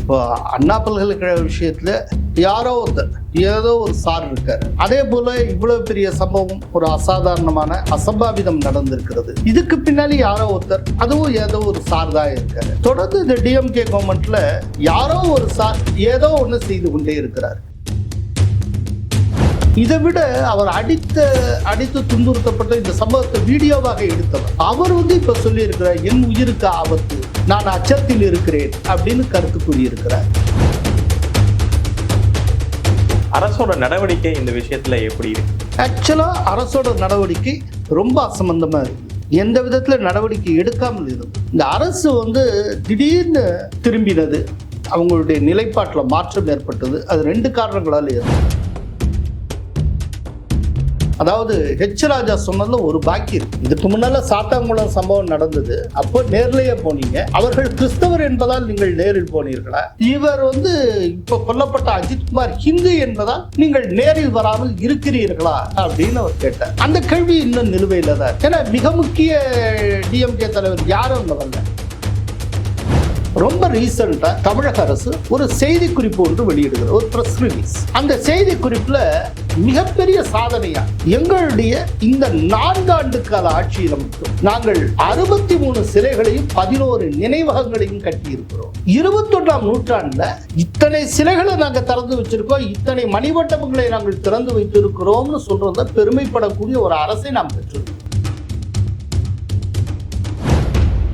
இப்போ அண்ணா பல்கலைக்கழக விஷயத்துல யாரோ ஒருத்தர் ஏதோ ஒரு சார் இருக்காரு. அதே போல இவ்வளவு பெரிய சம்பவம் ஒரு அசாதாரணமான அசம்பாவிதம் நடந்திருக்கிறது. இதுக்கு பின்னாடி யாரோ ஒருத்தர் அதுவும் ஏதோ ஒரு சார் தான் இருக்காரு. தொடர்ந்து இந்த டிஎம்கே கவர்மெண்ட்ல யாரோ ஒரு சார் ஏதோ ஒன்று செய்து கொண்டே இருக்கிறார். இதை விட அவர் அடித்த அடித்து துன்புறுத்தப்பட்ட இந்த சம்பவத்தை வீடியோவாக எடுத்தவர். அவர் வந்து இப்ப சொல்லி இருக்கிறார் என் உயிருக்கு ஆபத்து நான் அச்சத்தில் இருக்கிறேன் அப்படின்னு கருத்து கூறியிருக்கிறார். அரசோட நடவடிக்கை இந்த விஷயத்துல எப்படி இருக்கு? ஆக்சுவலா அரசோட நடவடிக்கை ரொம்ப அசம்பந்தமா இருக்கு. எந்த விதத்துல நடவடிக்கை எடுக்காமல் இருந்து இந்த அரசு வந்து திடீர்னு திரும்பினது அவங்களுடைய நிலைப்பாட்டில் மாற்றம் ஏற்பட்டது. அது ரெண்டு காரணங்களால் ஏற்பட்டது. அதாவது ஹெச் ராஜா சொன்னதுல ஒரு பாக்கி இருக்கு. இதுக்கு முன்னால சாத்தாங்குளம் சம்பவம் நடந்தது. அப்போ நேர்லயே போனீங்க. அவர்கள் கிறிஸ்தவர் என்பதால் நீங்கள் நேரில் போனீர்களா? இவர் வந்து இப்ப கொல்லப்பட்ட அஜித்குமார் ஹிந்து என்பதால் நீங்கள் நேரில் வராமல் இருக்கிறீர்களா? அப்படின்னு அவர் கேட்டார். அந்த கேள்வி இன்னும் நிலுவையில் தான் ஏன்னா மிக முக்கிய டிஎம்கே தலைவர் யாரும் வரல ரொம்ப ரீசெண்டாக தமிழக அரசு ஒரு செய்தி குறிப்பு ஒன்று வெளியிடுகிறது ஒரு ப்ரெஸ் ரிலீஸ் அந்த செய்தி குறிப்பில் மிகப்பெரிய சாதனையா எங்களுடைய இந்த நான்காண்டு கால ஆட்சியில மட்டும் நாங்கள் அறுபத்தி மூணு சிலைகளையும் பதினோரு நினைவகங்களையும் கட்டியிருக்கிறோம். இருபத்தொன்றாம் நூற்றாண்டுல இத்தனை சிலைகளை நாங்கள் திறந்து வச்சிருக்கோம் இத்தனை மணிமண்டபங்களை நாங்கள் திறந்து வைத்திருக்கிறோம்னு சொல்றத பெருமைப்படக்கூடிய ஒரு அரசை நாம் பெற்றிருக்கோம்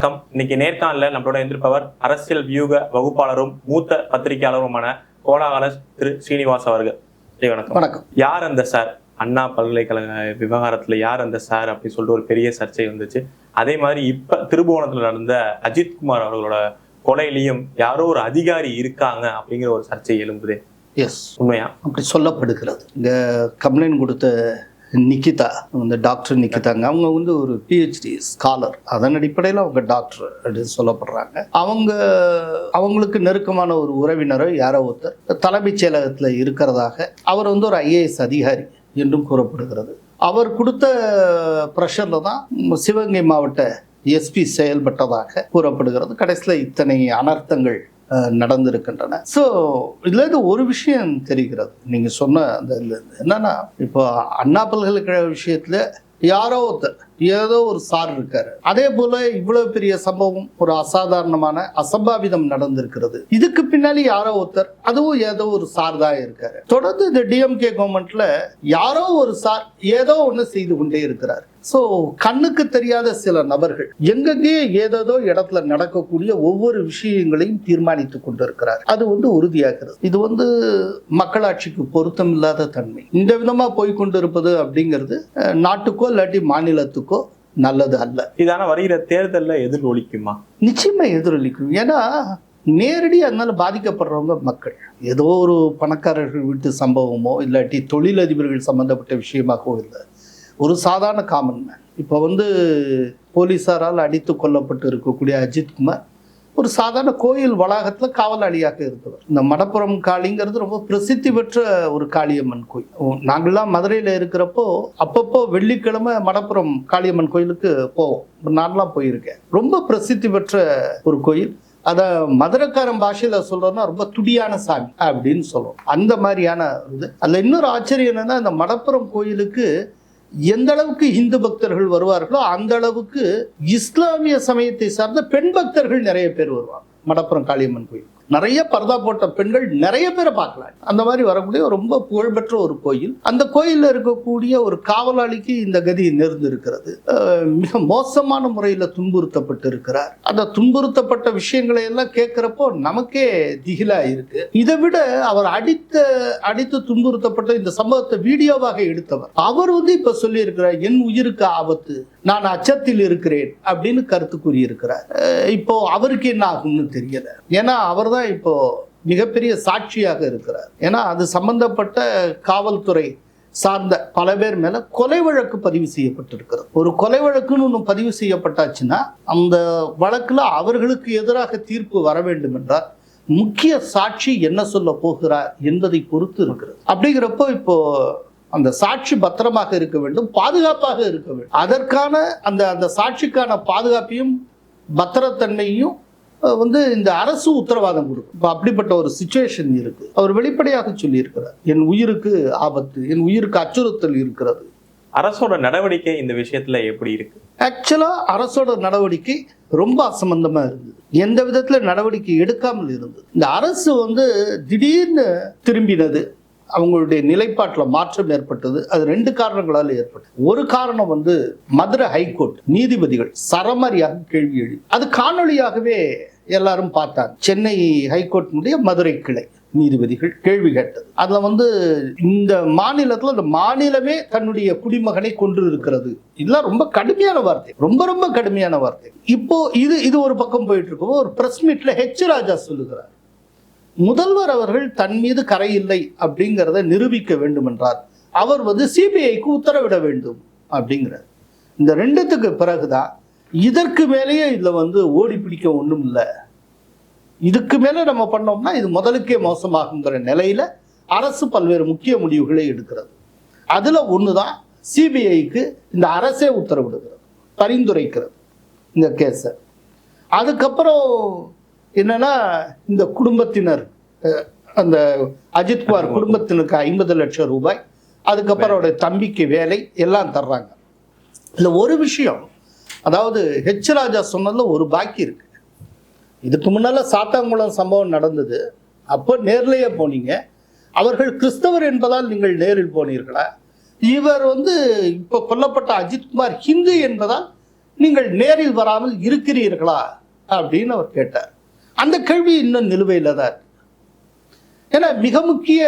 வணக்கம். இன்னைக்கு நேர்காணல நம்மளோட எதிர்ப்பவர் அரசியல் வியூக வகுப்பாளரும் மூத்த பத்திரிகையாளருமான கோலாகல திரு ஸ்ரீனிவாஸ் அவர்கள். வணக்கம். வணக்கம். யார் அந்த சார்? அண்ணா பல்கலைக்கழக விவகாரத்துல யார் அந்த சார் அப்படின்னு சொல்லிட்டு ஒரு பெரிய சர்ச்சை வந்துச்சு. அதே மாதிரி இப்ப திருபுவனத்துல நடந்த அஜித் குமார் அவர்களோட கொலையிலையும் யாரோ ஒரு அதிகாரி இருக்காங்க அப்படிங்கிற ஒரு சர்ச்சை எழும்புது. எஸ் உண்மையா? அப்படி சொல்லப்படுகிறது. இந்த கம்ப்ளைண்ட் கொடுத்த நிக்கிதா இந்த டாக்டர் நிக்கிதாங்க. அவங்க வந்து ஒரு பிஹெச்டி ஸ்காலர் அதன் அடிப்படையில் அவங்க டாக்டர் அப்படின்னு சொல்லப்படுறாங்க. அவங்க அவங்களுக்கு நெருக்கமான ஒரு உறவினரோ யாரோ ஒருத்தர் தலைமைச் செயலகத்தில் இருக்கிறதாக அவர் வந்து ஒரு ஐஏஎஸ் அதிகாரி என்றும் கூறப்படுகிறது. அவர் கொடுத்த ப்ரெஷரில் தான் சிவகங்கை மாவட்ட எஸ்பி செயல்பட்டதாக கூறப்படுகிறது. கடைசியில் இத்தனை அனர்த்தங்கள் நடந்திருக்கின்றன. ஸோ இதுலேருந்து ஒரு விஷயம் தெரிகிறது. நீங்கள் சொன்ன அந்த இதுல என்னென்னா என்னன்னா இப்போ அண்ணா பல்கலைக்கழக விஷயத்தில் யாரோ ஒருத்தர் ஏதோ ஒரு சார் இருக்காரு. அதே போல இவ்வளவு பெரிய சம்பவம் ஒரு அசாதாரணமான அசம்பாவிதம் நடந்திருக்கிறது. இதுக்கு பின்னாடி யாரோ ஒருத்தர் அதுவும் ஏதோ ஒரு சார் தான் இருக்காரு. தொடர்ந்து இந்த டிஎம்கே கவர்மெண்ட்ல யாரோ ஒரு சார் ஏதோ ஒண்ணு செய்து கொண்டே இருக்கிறார். ஸோ கண்ணுக்கு தெரியாத சில நபர்கள் எங்கெங்கேயே ஏதேதோ இடத்துல நடக்கக்கூடிய ஒவ்வொரு விஷயங்களையும் தீர்மானித்து கொண்டிருக்கிறார். அது வந்து உறுதியாகிறது. இது வந்து மக்களாட்சிக்கு பொருத்தம் இல்லாத தன்மை. இந்த விதமா போய்கொண்டிருப்பது அப்படிங்கிறது நாட்டுக்கோ இல்லாட்டி மாநிலத்துக்கோ நல்லது அல்ல. இதான வருகிற தேர்தல்ல எதிரொலிக்குமா? நிச்சயமா எதிரொலிக்கும். ஏன்னா நேரடியாக அதனால பாதிக்கப்படுறவங்க மக்கள். ஏதோ ஒரு பணக்காரர்கள் வீட்டு சம்பவமோ இல்லாட்டி தொழிலதிபர்கள் சம்பந்தப்பட்ட விஷயமாகவோ இல்லை. ஒரு சாதாரண காமன் மேன் இப்போ வந்து போலீஸாரால் அடித்து கொல்லப்பட்டு இருக்கக்கூடிய அஜித்குமார் ஒரு சாதாரண கோயில் வளாகத்தில் காவலாளியாக இருந்தவர். இந்த மடப்புறம் காளிங்கிறது ரொம்ப பிரசித்தி பெற்ற ஒரு காளியம்மன் கோயில். ஓ, நாங்கள்லாம் மதுரையில் இருக்கிறப்போ அப்பப்போ வெள்ளிக்கிழமை மடப்புறம் காளியம்மன் கோயிலுக்கு போவோம். நான்லாம் போயிருக்கேன். ரொம்ப பிரசித்தி பெற்ற ஒரு கோயில். அதை மதுரக்காரன் பாஷையில் சொல்றோம்னா ரொம்ப துடியான சாமி அப்படின்னு சொல்லுவோம். அந்த மாதிரியான இது. அதில் இன்னொரு ஆச்சரியம் என்னன்னா இந்த மடப்புறம் கோயிலுக்கு எந்த அளவுக்கு இந்து பக்தர்கள் வருவார்களோ அந்த அளவுக்கு இஸ்லாமிய சமயத்தை சார்ந்த பெண் பக்தர்கள் நிறைய பேர் வருவாங்க. மடப்புறம் காளியம்மன் கோயில். நிறைய பர்தா போட்ட பெண்கள் நிறைய பேரை பார்க்கலாம். அந்த மாதிரி வரக்கூடிய ரொம்ப புகழ்பெற்ற ஒரு கோயில். அந்த கோயிலில் இருக்கக்கூடிய ஒரு காவலாளிக்கு இந்த கதி நேர்ந்து இருக்கிறது மிக மோசமான முறையில் துன்புறுத்தப்பட்டு இருக்கிறார் அந்த துன்புறுத்தப்பட்ட விஷயங்களை எல்லாம் கேட்குறப்போ நமக்கே திகிலா இருக்கு. இதை விட அவர் அடித்த அடித்து துன்புறுத்தப்பட்ட இந்த சம்பவத்தை வீடியோவாக எடுத்தவர். அவர் வந்து இப்ப சொல்லி இருக்கிறார் என் உயிருக்கு ஆபத்து. நான் அச்சத்தில் இருக்கிறேன். அப்படின்னு கருத்து கூறியிருக்கிறார். இப்போ அவருக்கு என்ன ஆகும்னு தெரியல. ஏன்னா அவர் தான் இப்போ மிகப்பெரிய சாட்சியாக இருக்கிறார். ஏன்னா அது சம்பந்தப்பட்ட காவல்துறை சார்ந்த பல பேர் மேல கொலை வழக்கு பதிவு செய்யப்பட்டிருக்கிறது. ஒரு கொலை வழக்குன்னு ஒன்று பதிவு செய்யப்பட்டாச்சுன்னா அந்த வழக்குல அவர்களுக்கு எதிராக தீர்ப்பு வர வேண்டும் என்றால் முக்கிய சாட்சி என்ன சொல்ல போகிறார் என்பதை பொறுத்து இருக்கிறது. அப்படிங்கிறப்போ இப்போ அந்த சாட்சி பத்திரமாக இருக்க வேண்டும் பாதுகாப்பாக இருக்க வேண்டும். அதற்கான அந்த அந்த சாட்சிக்கான பாதுகாப்பையும் பத்திரத்தன்மையும் வந்து இந்த அரசு உத்தரவாதம் கொடுக்கும். இப்போ அப்படிப்பட்ட ஒரு சுச்சுவேஷன் இருக்கு. அவர் வெளிப்படையாக சொல்லியிருக்கிறார் என் உயிருக்கு ஆபத்து என் உயிருக்கு அச்சுறுத்தல் இருக்கிறது. அரசோட நடவடிக்கை இந்த விஷயத்துல எப்படி இருக்கு? ஆக்சுவலா அரசோட நடவடிக்கை ரொம்ப அசம்பந்தமா இருந்தது. எந்த விதத்துல நடவடிக்கை எடுக்காமல் இருந்தது. இந்த அரசு வந்து திடீர்னு திரும்பினது அவங்களுடைய நிலைப்பாட்டில் மாற்றம் ஏற்பட்டது. அது ரெண்டு காரணங்களால் ஏற்பட்டது. ஒரு காரணம் வந்து மதுரை ஹைகோர்ட் நீதிபதிகள் சரமாரியாக கேள்வி எழுதி அது காணொளியாகவே எல்லாரும் பார்த்தாங்க சென்னை ஹைகோர்ட்டினுடைய மதுரை கிளை. நீதிபதிகள் கேள்வி கேட்டது. அதுல வந்து இந்த மாநிலத்துல இந்த மாநிலமே தன்னுடைய குடிமகனை கொன்று இருக்கிறது இதெல்லாம் ரொம்ப கடுமையான வார்த்தை. ரொம்ப ரொம்ப கடுமையான வார்த்தை. இப்போ இது இது ஒரு பக்கம் போயிட்டு இருக்கும் ஒரு பிரஸ் மீட்ல ஹெச் ராஜா சொல்லுகிறார். முதல்வர் அவர்கள் தன் மீது கரை இல்லை அப்படிங்கிறத நிரூபிக்க வேண்டும் என்றார் அவர் வந்து சிபிஐக்கு உத்தரவிட வேண்டும் அப்படிங்கிறார். இந்த ரெண்டுத்துக்கு பிறகுதான் இதற்கு மேலேயே இதுல வந்து ஓடி பிடிக்க ஒண்ணும் இல்லை. இதுக்கு மேல நம்ம பண்ணோம்னா இது முதலுக்கே மோசமாகுங்கிற நிலையில அரசு பல்வேறு முக்கிய முடிவுகளை எடுக்கிறது. அதுல ஒண்ணுதான் சிபிஐக்கு இந்த அரசே உத்தரவிடுகிறது பரிந்துரைக்கிறது இந்த கேஸை. அதுக்கப்புறம் என்னன்னா இந்த குடும்பத்தினர் அந்த அஜித்குமார் குடும்பத்தினருக்கு ஐம்பது லட்சம் ரூபாய் அதுக்கப்புறம் அவருடைய தம்பிக்கு வேலை எல்லாம் தர்றாங்க. இல்லை ஒரு விஷயம் அதாவது ஹெச் ராஜா சொன்னதில் ஒரு பாக்கி இருக்கு. இதுக்கு முன்னால் சாத்தாங்குளம் சம்பவம் நடந்தது. அப்போ நேர்லேயே போனீங்க. அவர்கள் கிறிஸ்தவர் என்பதால் நீங்கள் நேரில் போனீர்களா? இவர் வந்து இப்போ கொல்லப்பட்ட அஜித்குமார் ஹிந்து என்பதால் நீங்கள் நேரில் வராமல் இருக்கிறீர்களா? அப்படின்னு அவர் கேட்டார். அந்த கேள்வி இன்னும் நிலுவையில் தான் இருக்கு. ஏன்னா மிக முக்கிய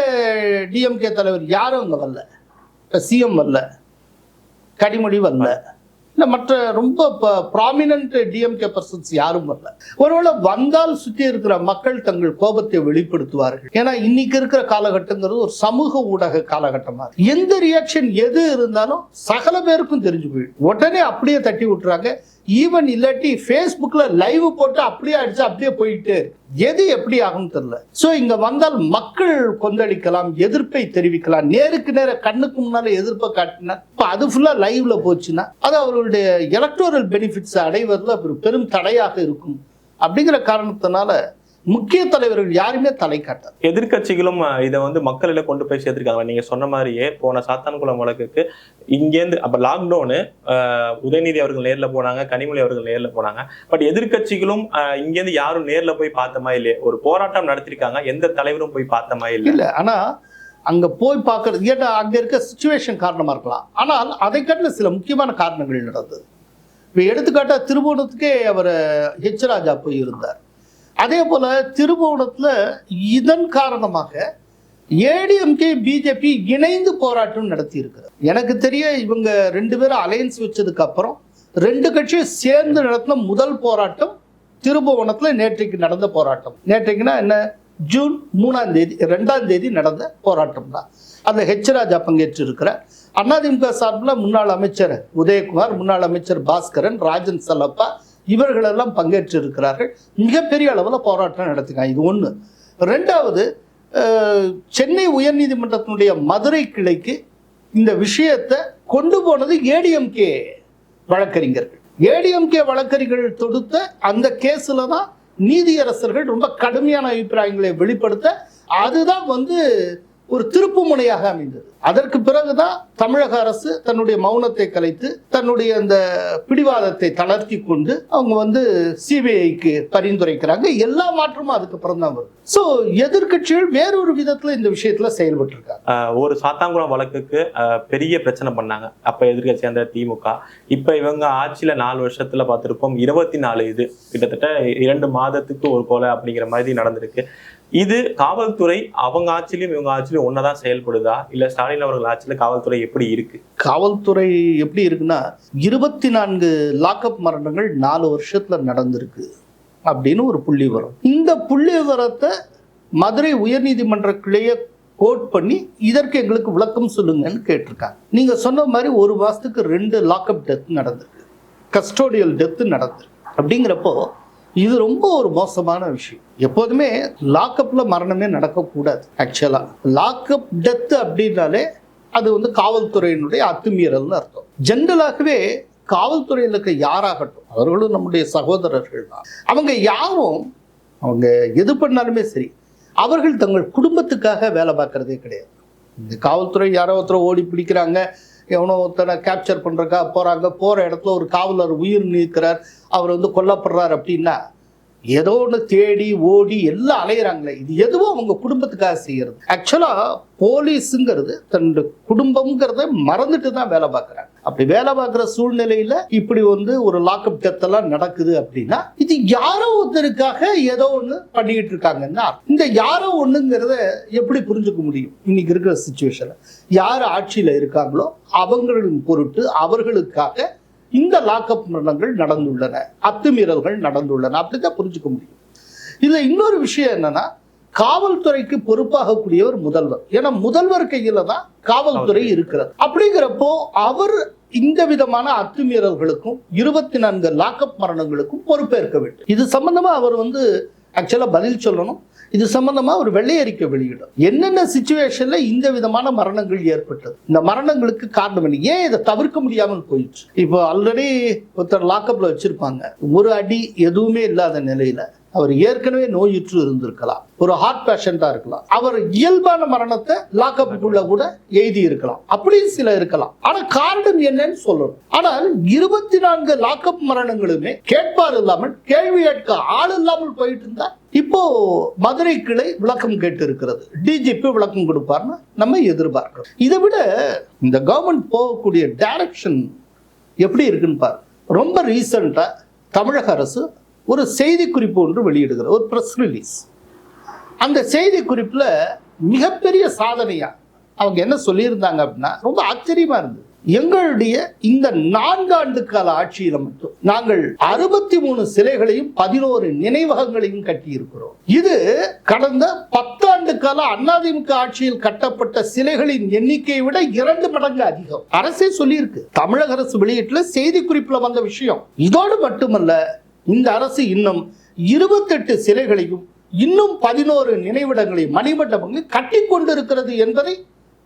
டிஎம்கே தலைவர் யாரும் அங்கே வரல. இப்போ சிஎம் வரல. கனிமொழி வரல. இல்லை மற்ற ரொம்ப ப்ராமினன்ட் டிஎம்கே பர்சன்ஸ் யாரும் வரல. ஒருவேளை வந்தால் சுற்றி இருக்கிற மக்கள் தங்கள் கோபத்தை வெளிப்படுத்துவார்கள். ஏன்னா இன்னைக்கு இருக்கிற காலகட்டங்கிறது ஒரு சமூக ஊடக காலகட்டமா இருக்கு. எந்த ரியாக்ஷன் எது இருந்தாலும் சகல பேருக்கும் தெரிஞ்சு போயிடும். உடனே அப்படியே தட்டி விட்டுறாங்க. ஈவன் இல்லாட்டி ஃபேஸ்புக்கில் லைவ் போட்டு அப்படியே அடிச்சு அப்படியே போயிட்டு எது எப்படி ஆகும்னு தெரியல. ஸோ இங்க வந்தால் மக்கள் கொந்தளிக்கலாம் எதிர்ப்பை தெரிவிக்கலாம். நேருக்கு நேர கண்ணுக்கு முன்னால எதிர்ப்பை காட்டினா இப்போ அது ஃபுல்லாக லைவ்ல போச்சுன்னா அது அவர்களுடைய எலக்டோரல் பெனிஃபிட்ஸ் அடைவதில் ஒரு பெரும் தடையாக இருக்கும். அப்படிங்கிற காரணத்தினால முக்கிய தலைவர்கள் யாருமே தலை காட்டாது. எதிர்க்கட்சிகளும் அஹ், இதை வந்து மக்களிடம் கொண்டு போய் சேர்த்திருக்காங்க. நீங்க சொன்ன மாதிரியே போன சாத்தான்குளம் வழக்குக்கு இங்கேருந்து அப்ப லாக்டவுனு உதயநிதி அவர்கள் நேர்ல போனாங்க கனிமொழி அவர்கள் நேர்ல போனாங்க. பட் எதிர்க்கட்சிகளும் அஹ், இங்கேருந்து யாரும் நேர்ல போய் பார்த்தமா இல்லையே. ஒரு போராட்டம் நடத்திருக்காங்க எந்த தலைவரும் போய் பார்த்தமா இல்ல. இல்ல ஆனா அங்க போய் பார்க்கறது ஏன்னா அங்க இருக்க சுச்சுவேஷன் காரணமா இருக்கலாம். ஆனால் அதை காட்டில சில முக்கியமான காரணங்கள் நடந்தது. இப்போ எடுத்துக்காட்டா திருவோணத்துக்கே அவர் ஹெச் ராஜா போய் இருந்தார் அதே போல திருபுவனத்தில் இதன் காரணமாக ஏடிஎம்கே பிஜேபி இணைந்து போராட்டம் நடத்தி எனக்கு தெரிய இவங்க ரெண்டு பேரும் அலையன்ஸ் வச்சதுக்கு அப்புறம் ரெண்டு கட்சியும் சேர்ந்து நடத்தின முதல் போராட்டம் திருபுவனத்தில் நேற்றைக்கு நடந்த போராட்டம். நேற்றைக்குன்னா என்ன? ஜூன் மூணாம் தேதி ரெண்டாம் தேதி நடந்த போராட்டம் தான். அதில் ஹெச் ராஜா பங்கேற்று இருக்கிறார் அதிமுக சார்பில் முன்னாள் அமைச்சர் உதயகுமார் முன்னாள் அமைச்சர் பாஸ்கரன் ராஜன் செல்லப்பா இவர்களெல்லாம் பங்கேற்று இருக்கிறார்கள் மிகப்பெரிய அளவில் போராட்டம் நடத்தினாங்க இது ஒன்று ரெண்டாவது சென்னை உயர்நீதிமன்றத்தினுடைய மதுரை கிளைக்கு இந்த விஷயத்தை கொண்டு போனது ஏடிஎம்கே வழக்கறிஞர்கள். ஏடிஎம்கே வழக்கறிஞர்கள் தொடுத்த அந்த கேஸில் தான் நீதியரசர்கள் ரொம்ப கடுமையான அபிப்பிராயங்களை வெளிப்படுத்த அதுதான் வந்து ஒரு திருப்பு முனையாக அமைந்தது. அதற்கு பிறகுதான் தமிழக அரசு தன்னுடைய மௌனத்தை கலைத்து தன்னுடைய அந்த பிடிவாதத்தை தளர்த்தி கொண்டு அவங்க வந்து சிபிஐக்கு பரிந்துரைக்கிறாங்க. எல்லா மாற்றமும் அதுக்கப்புறம் தான் வரும். ஸோ எதிர்க்கட்சிகள் வேறொரு விதத்துல இந்த விஷயத்துல செயல்பட்டு இருக்காங்க ஒரு சாத்தாங்குளம் வழக்குக்கு பெரிய பிரச்சனை பண்ணாங்க. அப்ப எதிர்கட்சி அந்த திமுக. இப்ப இவங்க ஆட்சியில நாலு வருஷத்துல பார்த்திருப்போம் இருபத்தி நாலு இது. கிட்டத்தட்ட இரண்டு மாதத்துக்கு ஒரு கொலை அப்படிங்கிற மாதிரி நடந்திருக்கு. இது காவல்துறை அவங்க ஆட்சியிலும் இவங்க ஆட்சியிலும் ஒன்னதான் செயல்படுதா? இல்ல ஸ்டாலின் அவர்கள் ஆட்சியில காவல்துறை எப்படி இருக்கு? காவல்துறை எப்படி இருக்குன்னா இருபத்தி நான்கு லாக்அப் மரணங்கள் நாலு வருஷத்துல நடந்திருக்கு அப்படின்னு ஒரு புள்ளி விவரம் இந்த புள்ளி விவரத்தை மதுரை உயர்நீதிமன்ற கிளையை கோட் பண்ணி இதற்கு எங்களுக்கு விளக்கம் சொல்லுங்கன்னு கேட்டிருக்காங்க. நீங்க சொன்ன மாதிரி ஒரு மாசத்துக்கு ரெண்டு லாக்அப் டெத் நடந்திருக்கு. கஸ்டோடியல் டெத்து நடந்திருக்கு. அப்படிங்கிறப்போ இது ரொம்ப ஒரு மோசமான விஷயம். எப்போதுமே லாக்அப்ல மரணமே நடக்கக்கூடாது ஆக்சுவலா லாக்அப் டெத் அப்படின்னாலே அது வந்து காவல்துறையினுடைய அத்துமீறல்னு அர்த்தம். ஜென்ரலாகவே காவல்துறையில் இருக்க யாராகட்டும் அவர்களும் நம்முடைய சகோதரர்கள் தான். அவங்க யாரும் அவங்க எது பண்ணாலுமே சரி அவர்கள் தங்கள் குடும்பத்துக்காக வேலை பார்க்குறதே கிடையாது. இந்த காவல்துறை யாரோ ஒருத்தர் ஓடி பிடிக்கிறாங்க எவனோ ஒருத்தனை கேப்சர் பண்ணுறக்கா போகிறாங்க போகிற இடத்துல ஒரு காவலர் உயிர் நீக்கிறார் அவர் வந்து கொல்லப்படுறார் அப்படின்னா ஏதோ ஒன்று தேடி ஓடி எல்லாம் அலையிறாங்களே இது எதுவும் அவங்க குடும்பத்துக்காக செய்கிறது ஆக்சுவலாக போலீஸுங்கிறது தன்னுடைய குடும்பங்கிறத மறந்துட்டு தான் வேலை பார்க்குறாங்க. அப்படி வேலை பார்க்குற சூழ்நிலையில இப்படி வந்து ஒரு லாக்அப் டெத்தெல்லாம் நடக்குது அப்படின்னா இது யாரோ ஒருத்தருக்காக ஏதோ ஒன்று பண்ணிக்கிட்டு இருக்காங்கன்னா இந்த யாரோ ஒண்ணுங்கிறத எப்படி புரிஞ்சுக்க முடியும்? இன்னைக்கு இருக்கிற சுச்சுவேஷன்ல யார் ஆட்சியில இருக்காங்களோ அவங்களின் பொருட்டு அவர்களுக்காக இந்த லாக்அப் மரணங்கள் நடந்துள்ளன. அத்துமீறல்கள் நடந்துள்ளன. அப்படிதான் புரிஞ்சுக்க முடியும். இதுல இன்னொரு விஷயம் என்னன்னா காவல்துறைக்கு பொறுப்பாகக்கூடியவர் முதல்வர். ஏன்னா முதல்வர் கையில தான் காவல்துறை. இருக்கிறது. அப்படிங்கிறப்போ அவர் இந்த விதமான அத்துமீறல்களுக்கும் இருபத்தி நான்கு லாக்அப் மரணங்களுக்கும் பொறுப்பேற்க வேண்டும். இது சம்பந்தமா அவர் வந்து ஆக்சுவலா பதில் சொல்லணும். இது சம்பந்தமா ஒரு வெள்ளை அறிக்கை வெளியிடும். என்னென்ன சுச்சுவேஷன்ல இந்த விதமான மரணங்கள் ஏற்பட்டது? இந்த மரணங்களுக்கு காரணம் என்ன? ஏன் இதை தவிர்க்க முடியாமல் போயிடுச்சு? இப்போ ஆல்ரெடி ஒருத்தர் லாக்அப்ல வச்சிருப்பாங்க. ஒரு அடி எதுவுமே இல்லாத நிலையில அவர் ஏற்கனவே நோயுற்று இருந்திருக்கலாம். ஒரு ஹார்ட் பேஷண்டா இருக்கலாம். அவர் இயல்பான மரணத்தை லாக்அப்புக்குள்ள கூட எழுதி இருக்கலாம் அப்படியும் சில இருக்கலாம். ஆனா காரணம் என்னன்னு சொல்லணும். ஆனால் இருபத்தி நான்கு லாக்அப் மரணங்களுமே கேட்பார் இல்லாமல் கேள்வி கேட்க ஆள் இல்லாமல் போயிட்டு இருந்தா இப்போ மதுரை கிளை விளக்கம் கேட்டு இருக்கிறது டிஜிபி விளக்கம் கொடுப்பார்னு நம்ம எதிர்பார்க்கிறோம். இதை விட இந்த கவர்மெண்ட் போகக்கூடிய டைரக்ஷன் எப்படி இருக்குன்னு பாரு. ரொம்ப ரீசண்டா தமிழக அரசு ஒரு செய்தி குறிப்பு ஒன்று வெளியிடுகிறார் ஒரு ப்ரெஸ் ரிலீஸ் அந்த செய்தி குறிப்பில் மிகப்பெரிய சாதனையாக அவங்க என்ன சொல்லியிருந்தாங்க அப்படின்னா ரொம்ப ஆச்சரியமா இருந்தது. எங்களுடைய இந்த நான்காண்டு கால ஆட்சியில மட்டும் நாங்கள் அறுபத்தி மூணு சிலைகளையும் பதினோரு நினைவகங்களையும் கட்டியிருக்கிறோம். இது கடந்த பத்தாண்டு கால அதிமுக ஆட்சியில் கட்டப்பட்ட சிலைகளின் எண்ணிக்கையை விட இரண்டு மடங்கு அதிகம். அரசே சொல்லியிருக்கு தமிழக அரசு வெளியீட்டுல செய்தி குறிப்புல வந்த விஷயம். இதோடு மட்டுமல்ல இந்த அரசு இன்னும் இருபத்தெட்டு சிலைகளையும் இன்னும் பதினோரு நினைவிடங்களை மணிமண்டபங்களையும் கட்டி கொண்டிருக்கிறது என்பதை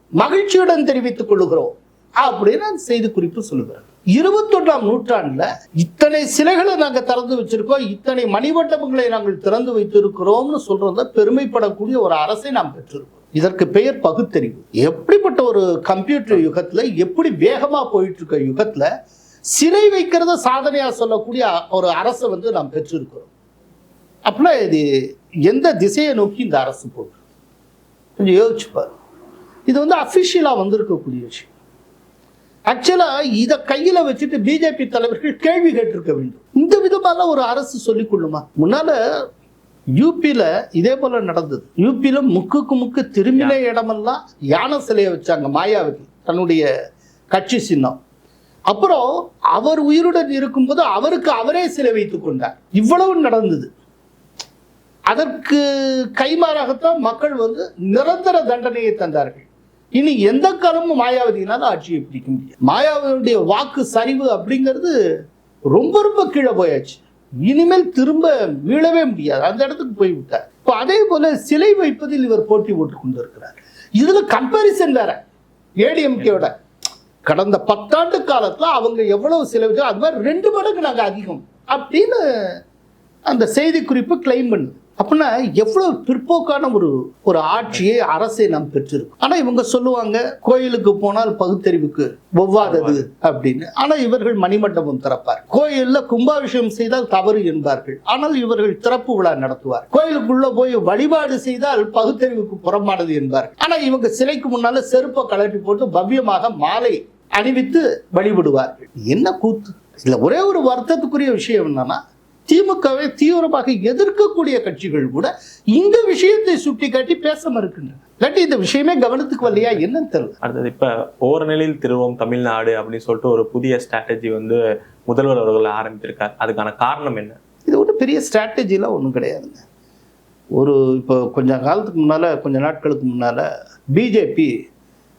மகிழ்ச்சியுடன் தெரிவித்துக் கொள்ளுகிறோம். அப்படின்னு அந்த செய்தி குறிப்பு சொல்லுகிறார் இருபத்தொன்றாம் நூற்றாண்டுல இத்தனை சிலைகளை நாங்க திறந்து வச்சிருக்கோம் இத்தனை மணிமண்டபங்களை நாங்கள் திறந்து வைத்திருக்கிறோம்னு சொல்றத பெருமைப்படக்கூடிய ஒரு அரசை நாம் பெற்றிருக்கோம். இதற்கு பெயர் பகுத்தறிவு. எப்படிப்பட்ட ஒரு கம்ப்யூட்டர் யுகத்துல எப்படி வேகமா போயிட்டு இருக்க யுகத்துல சிலை வைக்கிறத சாதனையா சொல்லக்கூடிய ஒரு அரசை வந்து நாம் பெற்றிருக்கிறோம். அப்படின்னா இது எந்த திசையை நோக்கி இந்த அரசு போகுது? கொஞ்சம் யோசிச்சு பாரு. இது வந்து அஃபிஷியலாக வந்திருக்கக்கூடிய விஷயம். ஆக்சுவலாக இதை கையில் வச்சுட்டு பிஜேபி தலைவர்கள் கேள்வி கேட்டிருக்க வேண்டும். இந்த விதமாலாம் ஒரு அரசு சொல்லிக் கொள்ளுமா? முன்னால யூபியில இதே போல நடந்தது. யூபியில முக்குக்கு முக்கு திரும்பின இடமெல்லாம் யானை சிலையை வச்சாங்க மாயாவதி தன்னுடைய கட்சி சின்னம். அப்புறம் அவர் உயிருடன் இருக்கும்போது அவருக்கு அவரே சிலை வைத்துக் கொண்டார். இவ்வளவு நடந்தது. அதற்கு கைமாறாகத்தான் மக்கள் வந்து நிரந்தர தண்டனையை தந்தார்கள். இனி எந்த காலமும் மாயாவதியினால ஆட்சியை பிடிக்க முடியாது. மாயாவதியுடைய வாக்கு சரிவு அப்படிங்கிறது ரொம்ப ரொம்ப கீழே போயாச்சு. இனிமேல் திரும்ப மீளவே முடியாது. அந்த இடத்துக்கு போய் விட்டார். இப்போ அதே போல சிலை வைப்பதில் இவர் போட்டி போட்டு கொண்டிருக்கிறார். இதுல கம்பாரிசன் வேற. ஏடிஎம்கேவோட கடந்த பத்தாண்டு காலத்தில் அவங்க எவ்வளவு சிலை அது மாதிரி ரெண்டு மடங்கு நாங்கள் அதிகம் அப்படின்னு அந்த செய்தி குறிப்பு கிளைம் பண்ணு. அப்படின்னா எவ்வளவு பிற்போக்கான ஒரு ஒரு ஆட்சியை அரசை நாம் பெற்றிருக்கோம். ஆனால் இவங்க சொல்லுவாங்க கோயிலுக்கு போனால் பகுத்தறிவுக்கு ஒவ்வாதது அப்படின்னு. ஆனால் இவர்கள் மணிமண்டபம் திறப்பார். கோயிலில் கும்பாபிஷேகம் செய்தால் தவறு என்பார்கள். ஆனால் இவர்கள் திறப்பு விழா நடத்துவார். கோயிலுக்குள்ள போய் வழிபாடு செய்தால் பகுத்தறிவுக்கு புறம்பானது என்பார் ஆனால் இவங்க சிலைக்கு முன்னால செருப்பை கலட்டி போட்டு பவ்யமாக மாலை அணிவித்து வழிபடுவார்கள். என்ன கூத்து? இதுல ஒரே ஒரு வருத்தத்துக்குரிய விஷயம் என்னன்னா திமுகவை தீவிரமாக எதிர்க்கக்கூடிய கட்சிகள் கூட இந்த விஷயத்தை சுட்டிக்காட்டி பேச மறுக்கின்றன இல்லாட்டி இந்த விஷயமே கவனத்துக்கு வரலையா என்னன்னு தெரியல. அடுத்தது இப்ப ஓரநிலையில் திருவோம் தமிழ்நாடு அப்படின்னு சொல்லிட்டு ஒரு புதிய ஸ்ட்ராட்டஜி வந்து முதல்வர் அவர்கள் ஆரம்பித்திருக்கார். அதுக்கான காரணம் என்ன? இது ஒன்றும் பெரிய ஸ்ட்ராட்டஜிலாம் ஒன்றும் கிடையாதுங்க ஒரு இப்போ கொஞ்ச காலத்துக்கு முன்னால் கொஞ்ச நாட்களுக்கு முன்னால் பிஜேபி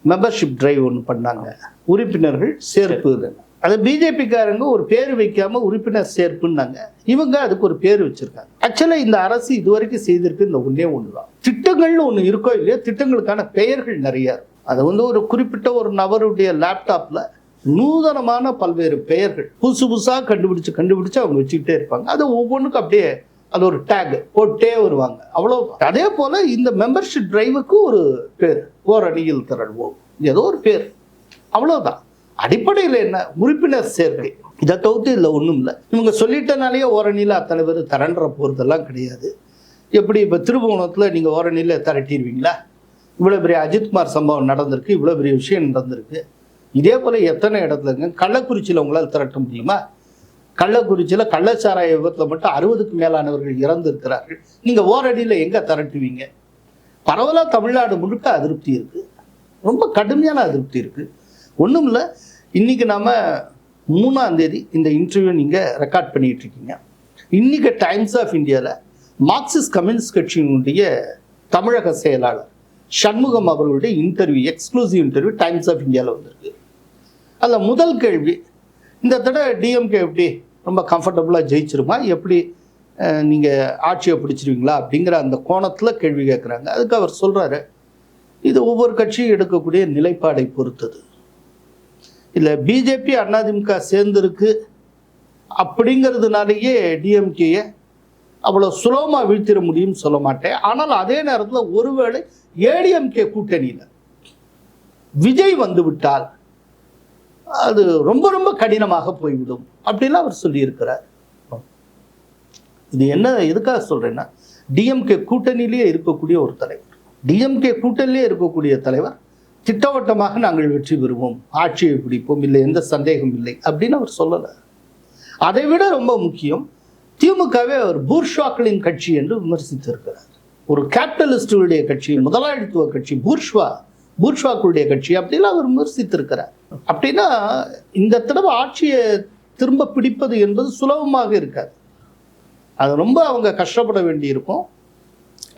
மெம்பர்ஷிப் டிரைவ் ஒன்று பண்ணாங்க. உறுப்பினர்கள் சேர்ப்பு. அது பிஜேபிக்காரங்க ஒரு பேர் வைக்காம உறுப்பினர் சேர்ப்புன்னாங்க. இவங்க அதுக்கு ஒரு பேர் வச்சிருக்காங்க. ஆக்சுவலாக இந்த அரசு இதுவரைக்கும் செய்திருக்கு இந்த ஒன்றே ஒன்று தான் திட்டங்கள்னு ஒன்று இருக்கோ இல்லையோ திட்டங்களுக்கான பெயர்கள் நிறைய. அது வந்து ஒரு குறிப்பிட்ட ஒரு நபருடைய லேப்டாப்பில் நூதனமான பல்வேறு பெயர்கள். புதுசு புதுசாக கண்டுபிடிச்சு கண்டுபிடிச்சு அவங்க வச்சுக்கிட்டே இருப்பாங்க. அது ஒவ்வொன்றுக்கும் அப்படியே அது ஒரு டேக் போட்டே வருவாங்க. அவ்வளோ அதே போல் இந்த மெம்பர்ஷிப் டிரைவுக்கு ஒரு பேர் ஓரணியில் திரள்வோம். ஏதோ ஒரு பேர். அவ்வளோதான் அடிப்படையில் என்ன? உறுப்பினர் சேர்க்கை. இதை தவிர்த்து இல்லை ஒன்றும் இல்லை. இவங்க சொல்லிட்டனாலேயே ஓரணியில் அத்தனை பேர் திரண்டுற போகிறதெல்லாம் கிடையாது. எப்படி இப்போ திருபுவனத்தில் நீங்கள் ஓரணியில் திரட்டிடுவீங்களா இவ்வளோ பெரிய அஜித்குமார் சம்பவம் நடந்திருக்கு. இவ்வளோ பெரிய விஷயம் நடந்திருக்கு. இதே போல் எத்தனை இடத்துலங்க கள்ளக்குறிச்சியில் உங்களால் திரட்ட முடியுமா? கள்ளக்குறிச்சியில் கள்ளச்சாராய விபத்தில் மட்டும் அறுபதுக்கு மேலானவர்கள் இறந்திருக்கிறார்கள். நீங்கள் ஓரடியில் எங்கே திரட்டுவீங்க? பரவலாக தமிழ்நாடு முழுக்க அதிருப்தி இருக்குது ரொம்ப கடுமையான அதிருப்தி இருக்குது ஒன்றும் இல்லை இன்றைக்கி நாம் மூணாம் தேதி இந்த இன்டர்வியூ நீங்கள் ரெக்கார்ட் பண்ணிட்டு இருக்கீங்க. இன்றைக்கி டைம்ஸ் ஆஃப் இந்தியாவில் மார்க்சிஸ்ட் கம்யூனிஸ்ட் கட்சியினுடைய தமிழக செயலாளர் சண்முகம் அவர்களுடைய interview exclusive interview Times of இந்தியாவில் வந்திருக்கு. அதில் முதல் கேள்வி இந்த தடவை டிஎம்கே எப்படி? ரொம்ப கம்ஃபர்டபுளாக ஜெயிச்சிருமா? எப்படி நீங்கள் ஆட்சியை பிடிச்சிருவீங்களா? அப்படிங்கிற அந்த கோணத்தில் கேள்வி கேட்குறாங்க அதுக்கு அவர் சொல்கிறாரு இது ஒவ்வொரு கட்சியும் எடுக்கக்கூடிய நிலைப்பாடை பொறுத்தது. இல்லை பிஜேபி அதிமுக சேர்ந்துருக்கு அப்படிங்கிறதுனாலேயே டிஎம்கேயை அவ்வளோ சுலபமாக வீழ்த்திட முடியும்னு சொல்ல மாட்டேன். ஆனால் அதே நேரத்தில் ஒருவேளை ஏடிஎம்கே கூட்டணியில் விஜய் வந்துவிட்டால் அது ரொம்ப ரொம்ப கடினமாக போய்விடும். அப்படிலாம் அவர் சொல்லியிருக்கிறார். இது என்ன எதுக்காக சொல்றேன்னா டிஎம்கே கூட்டணியிலேயே இருக்கக்கூடிய ஒரு தலைவர். டிஎம்கே கூட்டணியிலே இருக்கக்கூடிய தலைவர் திட்டவட்டமாக நாங்கள் வெற்றி பெறுவோம் ஆட்சியை பிடிப்போம் இல்லை எந்த சந்தேகம் இல்லை அப்படின்னு அவர் சொல்லலை. அதை விட ரொம்ப முக்கியம் திமுகவே அவர் பூர்ஷ்வாக்களின் கட்சி என்று விமர்சித்திருக்கிறார். ஒரு கேபிட்டலிஸ்டுடைய கட்சி முதலாளித்துவ கட்சி பூர்ஷ்வா பூர்ஷ்வாக்களுடைய கட்சி அப்படிலாம் அவர் விமர்சித்திருக்கிறார். அப்படின்னா இந்த தடவை ஆட்சியை திரும்ப பிடிப்பது என்பது சுலபமாக இருக்காது. அது ரொம்ப அவங்க கஷ்டப்பட வேண்டியிருக்கும்.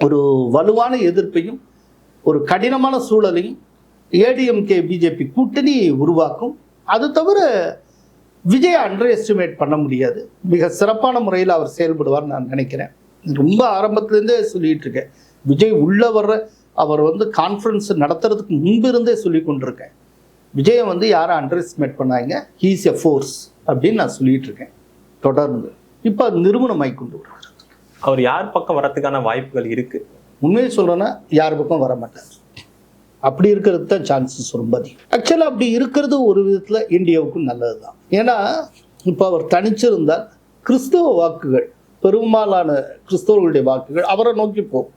ஒரு வலுவான எதிர்ப்பையும் ஒரு கடினமான சூழலையும் ஏடிஎம்கே பிஜேபி கூட்டணி உருவாக்கும். அது தவிர விஜய் அண்டர் எஸ்டிமேட் பண்ண முடியாது. மிக சிறப்பான முறையில் அவர் செயல்படுவார் நான் நினைக்கிறேன். ரொம்ப ஆரம்பத்துலேருந்தே சொல்லிட்டு இருக்கேன் விஜய் உள்ள வர்ற அவர் வந்து கான்ஃபரன்ஸ் நடத்துறதுக்கு முன்பிருந்தே சொல்லி கொண்டிருக்கேன் விஜயை வந்து யாரும் அண்டர் எஸ்டிமேட் பண்ணாங்க ஹீஸ் எ ஃபோர்ஸ் அப்படின்னு நான் சொல்லிட்டு இருக்கேன் தொடர்ந்து. இப்போ அது நிறுவனமாகி கொண்டு வருவார் அவர் யார் பக்கம் வரதுக்கான வாய்ப்புகள் இருக்கு? உண்மையை சொல்கிறேன்னா யார் பக்கம் வர மாட்டார் அப்படி இருக்கிறது தான் சான்சஸ் ரொம்ப அதிகம். ஆக்சுவலாக அப்படி இருக்கிறது ஒரு விதத்தில் இந்தியாவுக்கும் நல்லது தான் ஏன்னா இப்போ அவர் தனிச்சிருந்தால் கிறிஸ்தவ வாக்குகள் பெரும்பாலான கிறிஸ்தவர்களுடைய வாக்குகள் அவரை நோக்கி போகும்.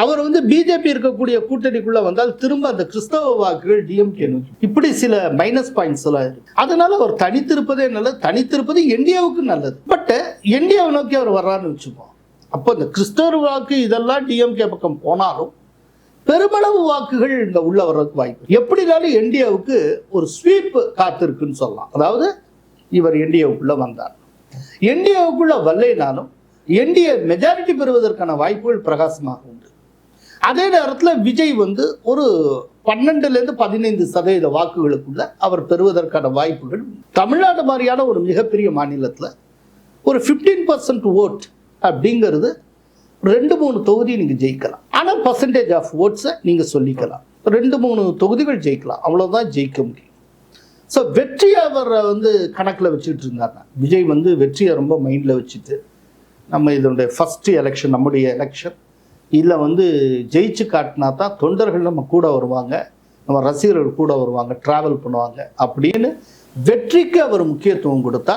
அவர் வந்து பிஜேபி இருக்கக்கூடிய கூட்டணிக்குள்ள வந்தால் திரும்ப அந்த கிறிஸ்தவ வாக்குகள் டிஎம்கே நோக்கி. இப்படி சில மைனஸ் பாயிண்ட்ஸ் எல்லாம் இருக்கு. அதனால அவர் தனித்திருப்பதே நல்லது தனித்திருப்பது இந்தியாவுக்கு நல்லது. பட் இந்தியாவை நோக்கி அவர் வர்றாருன்னு வச்சுப்போம் அப்போ இந்த கிறிஸ்தவர் வாக்கு இதெல்லாம் டிஎம்கே பக்கம் போனாலும் பெருமளவு வாக்குகள் இந்த உள்ள வர்றதுக்கு வாய்ப்பு எப்படினாலும் இந்தியாவுக்கு ஒரு ஸ்வீப் காத்திருக்குன்னு சொல்லலாம். அதாவது இவர் இந்தியாவுக்குள்ள வந்தார். இந்தியாவுக்குள்ள வரலைனாலும் என்டிஏ மெஜாரிட்டி பெறுவதற்கான வாய்ப்புகள் பிரகாசமாகும். அதே நேரத்தில் விஜய் வந்து ஒரு பன்னெண்டுலேருந்து பதினைந்து சதவீத வாக்குகளுக்குள்ள அவர் பெறுவதற்கான வாய்ப்புகள் தமிழ்நாடு மாதிரியான ஒரு மிகப்பெரிய மாநிலத்தில் ஒரு ஃபிஃப்டீன் பர்சன்ட் ஓட் அப்படிங்கிறது ரெண்டு மூணு தொகுதி நீங்கள் ஜெயிக்கலாம். ஆனால் பர்சன்டேஜ் ஆஃப் ஓட்ஸை நீங்கள் சொல்லிக்கலாம். ரெண்டு மூணு தொகுதிகள் ஜெயிக்கலாம். அவ்வளோதான் ஜெயிக்க முடியும். ஸோ வெற்றி அவரை வந்து கணக்கில் வச்சுட்டு இருந்தாருன்னா விஜய் வந்து வெற்றியை ரொம்ப மைண்டில் வச்சுட்டு நம்ம இதனுடைய ஃபஸ்ட்டு எலெக்ஷன் நம்முடைய எலெக்ஷன் இல்லை வந்து ஜெயிச்சு காட்டினா தான் தொண்டர்கள் நம்ம கூட வருவாங்க. நம்ம ரசிகர்கள் கூட வருவாங்க ட்ராவல் பண்ணுவாங்க அப்படின்னு வெற்றிக்கு அவர் முக்கியத்துவம் கொடுத்தா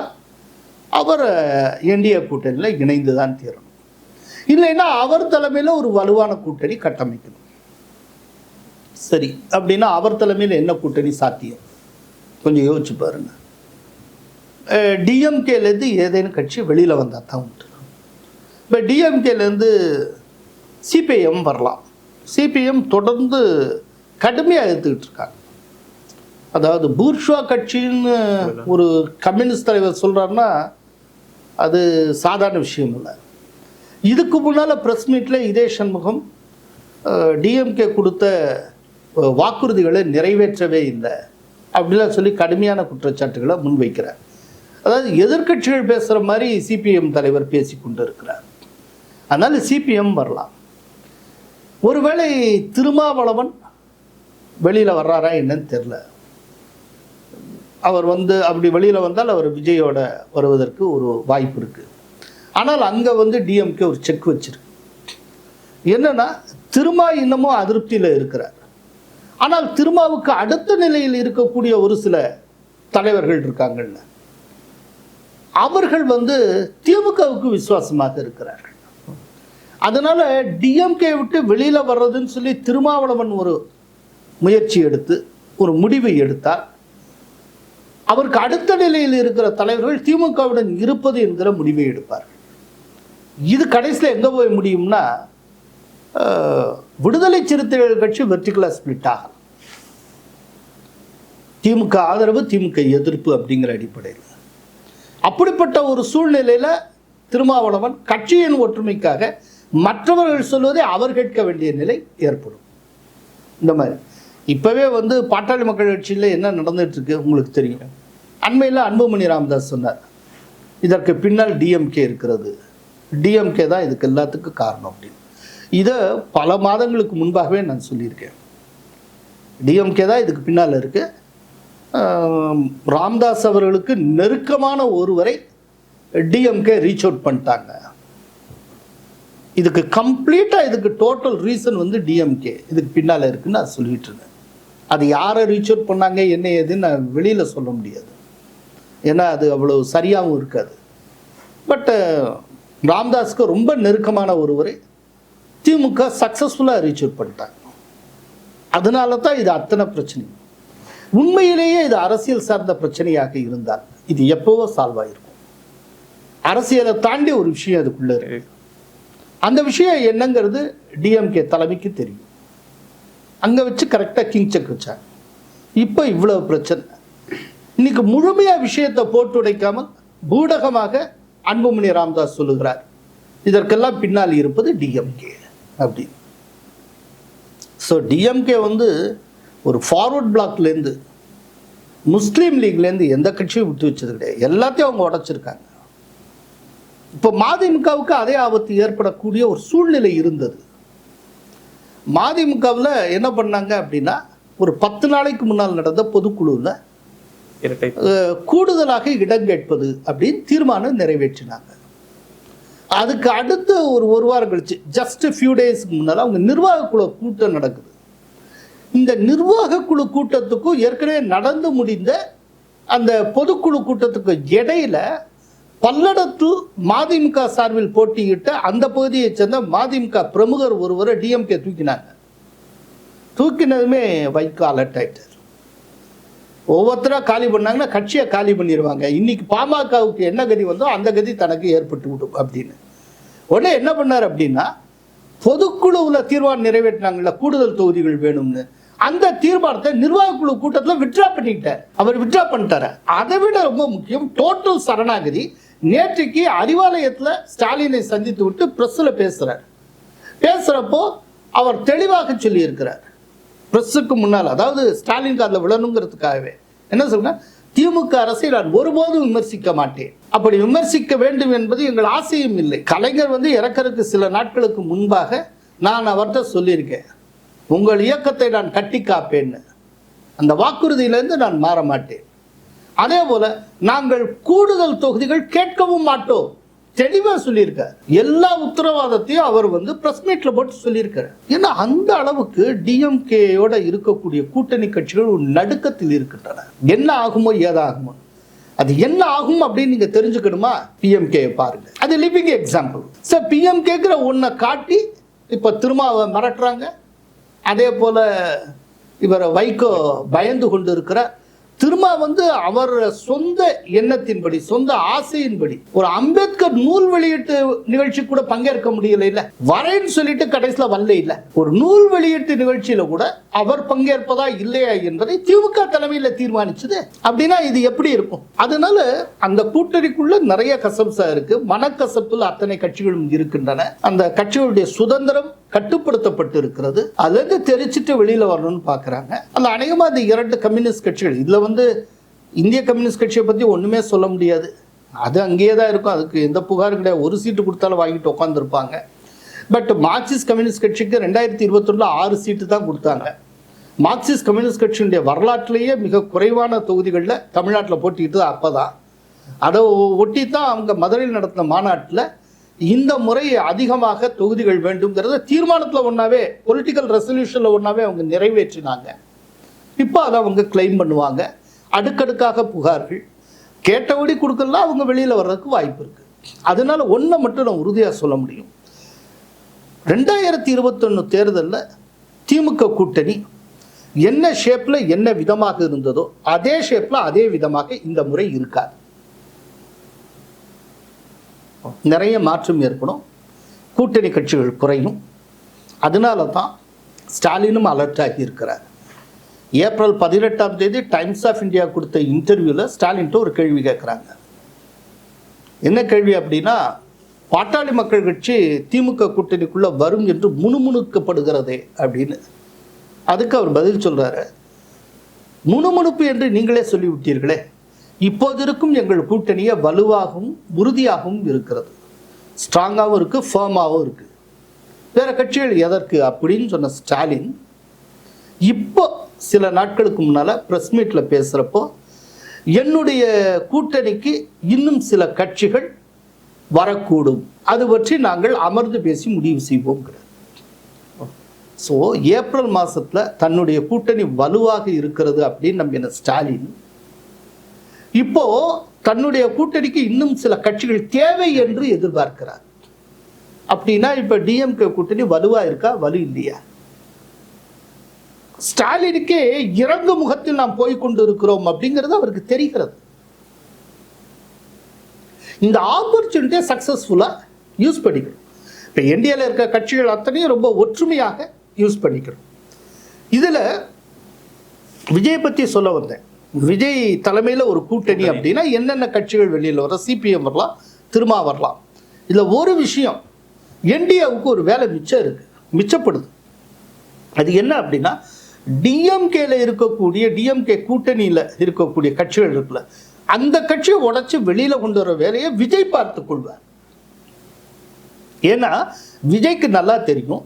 அவர் என்டிஏ கூட்டணியில் இணைந்து தான் தீரணும். இல்லைன்னா அவர் தலைமையில் ஒரு வலுவான கூட்டணி கட்டமைக்கணும். சரி அப்படின்னா அவர் தலைமையில் என்ன கூட்டணி சாத்தியம்? கொஞ்சம் யோசிச்சு பாருங்க. டிஎம்கேலேருந்து ஏதேனும் கட்சி வெளியில் வந்தால் தான் உண்டு. இப்போ டிஎம்கேலேருந்து சிபிஐஎம் வரலாம். சிபிஎம் தொடர்ந்து கடுமையாக எடுத்துக்கிட்டு இருக்காங்க. அதாவது பூர்ஷுவா கட்சின்னு ஒரு கம்யூனிஸ்ட் தலைவர் சொல்கிறாருன்னா அது சாதாரண விஷயம் இல்லை. இதுக்கு முன்னால் ப்ரெஸ் மீட்டில் இதே சண்முகம் டிஎம்கே கொடுத்த வாக்குறுதிகளை நிறைவேற்றவே இல்லை. அப்படிலாம் சொல்லி கடுமையான குற்றச்சாட்டுகளை முன்வைக்கிறார். அதாவது எதிர்க்கட்சிகள் பேசுகிற மாதிரி சிபிஎம் தலைவர் பேசி கொண்டு இருக்கிறார். அதனால் சிபிஎம் வரலாம். ஒருவேளை திருமாவளவன் வெளியில் வர்றாரா என்னன்னு தெரில அவர் வந்து அப்படி வெளியில் வந்தால் அவர் விஜயோட வருவதற்கு ஒரு வாய்ப்பு இருக்குது ஆனால் அங்கே வந்து டிஎம்கே ஒரு செக் வச்சிருக்கு. என்னென்னா திருமா இன்னமும் அதிருப்தியில் இருக்கிறார். ஆனால் திருமாவுக்கு அடுத்த நிலையில் இருக்கக்கூடிய ஒரு சில தலைவர்கள் இருக்காங்கல்ல அவர்கள் வந்து திமுகவுக்கு விசுவாசமாக இருக்கிறார்கள். அதனால் டிஎம்கே விட்டு வெளியில் வர்றதுன்னு சொல்லி திருமாவளவன் ஒரு முயற்சி எடுத்து ஒரு முடிவை எடுத்தார். அவருக்கு அடுத்த நிலையில் இருக்கிற தலைவர்கள் திமுகவுடன் இருப்பது என்கிற முடிவை எடுப்பார்கள். இது கடைசியில் எங்கே போய் முடியும்னா விடுதலை சிறுத்தைகள் கட்சி வெர்டிகலாக ஸ்பிளிட் ஆகும் திமுக ஆதரவு திமுக எதிர்ப்பு அப்படிங்கிற அடிப்படையில். அப்படிப்பட்ட ஒரு சூழ்நிலையில் திருமாவளவன் கட்சியின் ஒற்றுமைக்காக மற்றவர்கள் சொல்வதை அவர் கேட்க வேண்டிய நிலை ஏற்படும். இந்த மாதிரி. இப்போவே வந்து பாட்டாளி மக்கள் கட்சியில் என்ன நடந்துகிட்ருக்கு உங்களுக்கு தெரியும். அண்மையில் அன்புமணி ராமதாஸ் சொன்னார். இதற்கு பின்னால் டிஎம்கே இருக்கிறது. டிஎம்கே தான் இதுக்கு எல்லாத்துக்கும் காரணம் அப்படின்னு. இதை பல மாதங்களுக்கு முன்பாகவே நான் சொல்லியிருக்கேன். டிஎம்கே தான் இதுக்கு பின்னால் இருக்கு. ராம்தாஸ் அவர்களுக்கு நெருக்கமான ஒருவரை டிஎம்கே ரீச் அவுட் பண்ணிட்டாங்க. இதுக்கு கம்ப்ளீட்டாக இதுக்கு டோட்டல் ரீசன் வந்து டிஎம்கே இதுக்கு பின்னால் இருக்குன்னு நான் சொல்லிட்டு இருந்தேன். அது யாரை ரீச் அவுட் பண்ணாங்க என்ன ஏதுன்னு நான் வெளியில் சொல்ல முடியாது. ஏன்னா அது அவ்வளோ சரியாகவும் இருக்காது. பட்டு ராம்தாஸ்க்கு ரொம்ப நெருக்கமான ஒருவரை திமுக சக்ஸஸ்ஃபுல்லாக ரீச் அவுட் பண்ணிட்டாங்க. அதனால தான் இது அத்தனை பிரச்சனை. உண்மையிலேயே இது அரசியல் சார்ந்த பிரச்சனையாக இருந்தால் இது எப்போவோ சால்வ் ஆகிருக்கும் அரசியலை தாண்டி ஒரு விஷயம் அதுக்குள்ளே இருக்கு. அந்த விஷயம் என்னங்கிறது டிஎம்கே தலைமைக்கு தெரியும். அங்கே வச்சு கரெக்டாக கிங் செக் வச்சாங்க இப்போ இவ்வளவு பிரச்சனை. இன்னைக்கு முழுமையாக விஷயத்தை போட்டு உடைக்காமல் பூடகமாக அன்புமணி ராம்தாஸ் சொல்லுகிறார். இதற்கெல்லாம் பின்னால் இருப்பது டிஎம்கே அப்படி ஸோ டிஎம்கே வந்து ஒரு ஃபார்வர்ட் பிளாக்லேருந்து முஸ்லீம் லீக்லேருந்து எந்த கட்சியும் விட்டு வச்சது கிடையாது. எல்லாத்தையும் அவங்க உடச்சிருக்காங்க. இப்போ மதிமுகவுக்கு அதே ஆபத்து ஏற்படக்கூடிய ஒரு சூழ்நிலை இருந்தது. மதிமுகவில் என்ன பண்ணாங்க அப்படின்னா ஒரு பத்து நாளைக்கு முன்னால் நடந்த பொதுக்குழுவில் கூடுதலாக இடம் கேட்பது அப்படின்னு தீர்மானம் நிறைவேற்றினாங்க. அதுக்கு அடுத்து ஒரு ஒரு வாரம் கழிச்சு ஜஸ்ட் ஃபியூ டேஸ்க்கு முன்னால் அவங்க நிர்வாக குழு கூட்டம் நடக்குது. இந்த நிர்வாக குழு கூட்டத்துக்கும் ஏற்கனவே நடந்து முடிந்த அந்த பொதுக்குழு கூட்டத்துக்கு இடையில பல்லடத்து மதிமுக சார்பில் போட்டியிட்ட அந்த பகுதியைச் சேர்ந்த மதிமுக பிரமுகர் ஒருவரை டிஎம்கே தூக்கினாங்க. தூக்கினதுமே வைகோ அலர்ட் ஆயிட்டார் ஒவ்வொருத்தரா காலி பண்ணாங்கன்னா கட்சியை காலி பண்ணிடுவாங்க இன்னைக்கு பாமகவுக்கு என்ன கதி வந்தோ அந்த கதி தனக்கு ஏற்பட்டு விடும் அப்படின்னு. உடனே என்ன பண்ணார் அப்படின்னா பொதுக்குழுவில் தீர்மானம் நிறைவேற்றினாங்கல்ல கூடுதல் தொகுதிகள் வேணும்னு. அந்த தீர்மானத்தை நிர்வாக குழு கூட்டத்தில் விட்ரா பண்ணிக்கிட்டார் அவர் விட்ரா பண்ணிட்டார். அதை விட ரொம்ப முக்கியம் டோட்டல் சரணாகதி நேற்றுக்கு அறிவாலயத்தில் ஸ்டாலினை சந்தித்து விட்டு பிரஸ்ஸில் பேசுகிறார் பேசுகிறப்போ அவர் தெளிவாக சொல்லியிருக்கிறார். பிரஸ்ஸுக்கு முன்னால் அதாவது ஸ்டாலின் காதில் விழணுங்கிறதுக்காகவே. என்ன சொல்றேன் திமுக அரசை நான் ஒருபோதும் விமர்சிக்க மாட்டேன். அப்படி விமர்சிக்க வேண்டும் என்பது எங்கள் ஆசையும் இல்லை. கலைஞர் வந்து இறக்கறதுக்கு சில நாட்களுக்கு முன்பாக நான் அவர்கிட்ட சொல்லியிருக்கேன். உங்கள் இயக்கத்தை நான் கட்டி காப்பேன்னு அந்த வாக்குறுதியிலேருந்து நான் மாற மாட்டேன். அதே போல நாங்கள் கூடுதல் தொகுதிகள் கேட்கவும் மாட்டோம். தெளிவா சொல்லியிருக்கார். எல்லா உத்தரவாதத்தையும் அவர் வந்து பிரஸ் மீட்ல போட்டு சொல்லியிருக்காரு. ஏன்னா அந்த அளவுக்கு டிஎம்கேயோட இருக்கக்கூடிய கூட்டணி கட்சிகள் ஒரு நடுக்கத்தில் இருக்கின்றன. என்ன ஆகுமோ ஏதாகுமோ அது என்ன ஆகும் அப்படின்னு நீங்க தெரிஞ்சுக்கணுமா? பிஎம்கே பாருங்க. அது லிவிங் எக்ஸாம்பிள் சார் பிஎம்கேங்கிற ஒன்றை காட்டி இப்போ திருமாவை மிரட்டுறாங்க. அதே போல இவரை வைகோ பயந்து கொண்டு இருக்கிறார் திருமா வந்து அவர் சொந்த எண்ணத்தின்படி சொந்த ஆசையின்படி ஒரு அம்பேத்கர் நூல் வெளியீட்டு நிகழ்ச்சி கூட பங்கேற்க முடியல இல்ல. வரேன்னு சொல்லிட்டு கடைசியில வரல இல்ல. ஒரு நூல் வெளியீட்டு நிகழ்ச்சியில கூட அவர் பங்கேற்பதா இல்லையா என்பதை திமுக தலைமையில் தீர்மானிச்சது. அப்படின்னா இது எப்படி இருக்கும்? அதனால அந்த கூட்டணிக்குள்ள நிறைய கசப்சா இருக்கு. மனக்கசப்பில் அத்தனை கட்சிகளும் இருக்கின்றன. அந்த கட்சிகளுடைய சுதந்திரம் கட்டுப்படுத்தப்பட்டு இருக்கிறது அதுலேருந்து தெரிச்சிட்டு வெளியில வரணும்னு பார்க்குறாங்க அந்த அநேகமா அந்த இரண்டு கம்யூனிஸ்ட் கட்சிகள். இதுல வந்து இந்திய கம்யூனிஸ்ட் கட்சியை பத்தி ஒண்ணுமே சொல்ல முடியாது. அது அங்கேயே தான் இருக்கும். அதுக்கு எந்த புகாரும் கிடையாது. ஒரு சீட்டு கொடுத்தாலும் வாங்கிட்டு உட்காந்துருப்பாங்க பட் மார்க்சிஸ்ட் கம்யூனிஸ்ட் கட்சிக்கு ரெண்டாயிரத்தி இருபத்தொன்னுல ஆறு சீட்டு தான் கொடுத்தாங்க. மார்க்சிஸ்ட் கம்யூனிஸ்ட் கட்சியினுடைய வரலாற்றிலேயே மிக குறைவான தொகுதிகளில் தமிழ்நாட்டில் போட்டிட்டு அப்போ தான் அதை ஒட்டி தான் அவங்க மதுரையில் நடத்தின மாநாட்டில் இந்த முறை அதிகமாக தொகுதிகள் வேண்டுங்கிறத தீர்மானத்தில் ஒன்றாவே பொலிட்டிக்கல் ரெசல்யூஷனில் ஒன்றாவே அவங்க நிறைவேற்றினாங்க. இப்போ அதை அவங்க கிளைம் பண்ணுவாங்க. அடுக்கடுக்காக புகார்கள். கேட்டபடி கொடுக்கலாம் அவங்க வெளியில் வர்றதுக்கு வாய்ப்பு இருக்குது அதனால ஒன்றை மட்டும் நான் உறுதியாக சொல்ல முடியும். ரெண்டாயிரத்தி இருபத்தொன்று தேர்தலில் திமுக கூட்டணி என்ன ஷேப்பில் என்ன விதமாக இருந்ததோ அதே ஷேப்பில் அதே விதமாக இந்த முறை இருக்காது. நிறைய மாற்றம் ஏற்படும். கூட்டணி கட்சிகள் குறையும். அதனால தான் ஸ்டாலினும் அலர்ட் ஆகி இருக்கிறார். ஏப்ரல் பதினெட்டாம் தேதி டைம்ஸ் ஆஃப் இந்தியா கொடுத்த இன்டர்வியூவில் ஸ்டாலின்ட்டு ஒரு கேள்வி கேட்குறாங்க. என்ன கேள்வி அப்படின்னா பாட்டாளி மக்கள் கட்சி திமுக கூட்டணிக்குள்ளே வரும் என்று முணுமுணுக்கப்படுகிறதே அப்படின்னு. அதுக்கு அவர் பதில் சொல்கிறாரு முணுமுணுப்பு என்று நீங்களே சொல்லிவிட்டீர்களே. இப்போது இருக்கும் எங்கள் கூட்டணியை வலுவாகவும் உறுதியாகவும் இருக்கிறது. ஸ்ட்ராங்காகவும் இருக்குது ஃபேமாகவும் இருக்குது வேறு கட்சிகள் எதற்கு அப்படின்னு சொன்ன ஸ்டாலின் இப்போ சில நாட்களுக்கு முன்னால் ப்ரெஸ் மீட்டில் பேசுகிறப்போ என்னுடைய கூட்டணிக்கு இன்னும் சில கட்சிகள் வரக்கூடும். அது பற்றி நாங்கள் அமர்ந்து பேசி முடிவு செய்வோங்கிறார் ஸோ ஏப்ரல் மாதத்தில் தன்னுடைய கூட்டணி வலுவாக இருக்கிறது அப்படின்னு நம்பின ஸ்டாலின்? இப்போ தன்னுடைய கூட்டணிக்கு இன்னும் சில கட்சிகள் தேவை என்று எதிர்பார்க்கிறார். அப்படின்னா இப்போ டிஎம்கே கூட்டணி வலுவாக இருக்கா வலு இல்லையா? ஸ்டாலினுக்கே இறங்கு முகத்தில் நாம் போய் கொண்டு இருக்கிறோம் அப்படிங்கிறது அவருக்கு தெரிகிறது. இந்த ஆப்பர்ச்சுனிட்டியை சக்ஸஸ்ஃபுல்லாக யூஸ் பண்ணிக்கணும். இப்போ இந்தியாவில் இருக்க கட்சிகள் அத்தனையும் ரொம்ப ஒற்றுமையாக யூஸ் பண்ணிக்கணும். இதில் விஜய் பற்றி சொல்ல வந்தேன். விஜய் தலைமையில் ஒரு கூட்டணி அப்படின்னா என்னென்ன கட்சிகள் வெளியில் வர சிபிஎம் வரலாம் திருமா வரலாம். இதில் ஒரு விஷயம் என்டிஏவுக்கு ஒரு வேலை மிச்சம் இருக்கு மிச்சப்படுது. அது என்ன அப்படின்னா டிஎம்கேல இருக்கக்கூடிய டிஎம்கே கூட்டணியில் இருக்கக்கூடிய கட்சிகள் இருக்குல்ல அந்த கட்சியை உடைச்சு வெளியில கொண்டு வர வேலையை விஜய் பார்த்து கொள்வார். ஏன்னா விஜய்க்கு நல்லா தெரியும்.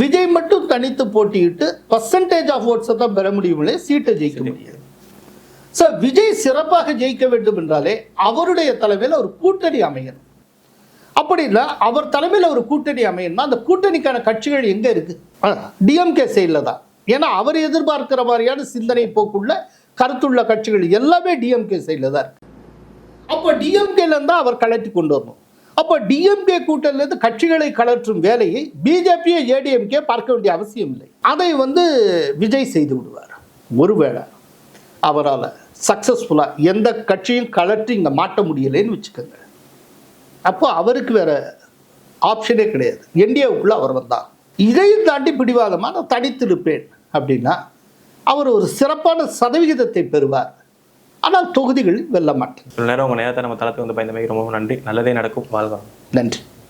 விஜய் மட்டும் தனித்து போட்டியிட்டு பர்சன்டேஜ் ஆஃப் ஓட்ஸை தான் பெற முடியுமில்லே சீட்டை ஜெயிக்க முடியாது. சார் விஜய் சிறப்பாக ஜெயிக்க வேண்டும் என்றாலே அவருடைய தலைமையில் ஒரு கூட்டணி அமையணும். அப்படி இல்லை அவர் தலைமையில் ஒரு கூட்டணி அமையணும்னா அந்த கூட்டணிக்கான கட்சிகள் எங்க இருக்கு? டிஎம்கே சைடில் தான். ஏன்னா அவர் எதிர்பார்க்கிற மாதிரியான சிந்தனை போக்குள்ள கருத்துள்ள கட்சிகள் எல்லாமே டிஎம்கே சைடில் தான் இருக்கு. அப்போ டிஎம்கேல இருந்தா அவர் கலட்டி கொண்டு வரணும். அப்போ டிஎம்கே கூட்டணியிலிருந்து கட்சிகளை கலற்றும் வேலையை பிஜேபியை ஏடிஎம்கே பார்க்க வேண்டிய அவசியம் இல்லை. அதை வந்து விஜய் செய்து விடுவார். ஒருவேளை அவரால் சக்ஸஸ்ஃபுல்லாக எந்த கட்சியும் கலற்றி இங்கே மாட்ட முடியலைன்னு வச்சுக்கோங்க. அப்போ அவருக்கு வேற ஆப்ஷனே கிடையாது. என்டிஏவுக்குள்ளே அவர் வந்தார். இதையும் தாண்டி பிடிவாதமாக நான் தனித்திருப்பேன் அப்படின்னா அவர் ஒரு சிறப்பான சதவிகிதத்தை பெறுவார். ஆனால் தொகுதிகளில் வெல்ல மாட்டார் நேரம் உங்க நேரத்தை நம்ம தளத்துக்கு வந்து பயந்தமைக்கு ரொம்ப நன்றி. நல்லதே நடக்கும். வாழ்வாங்க நன்றி.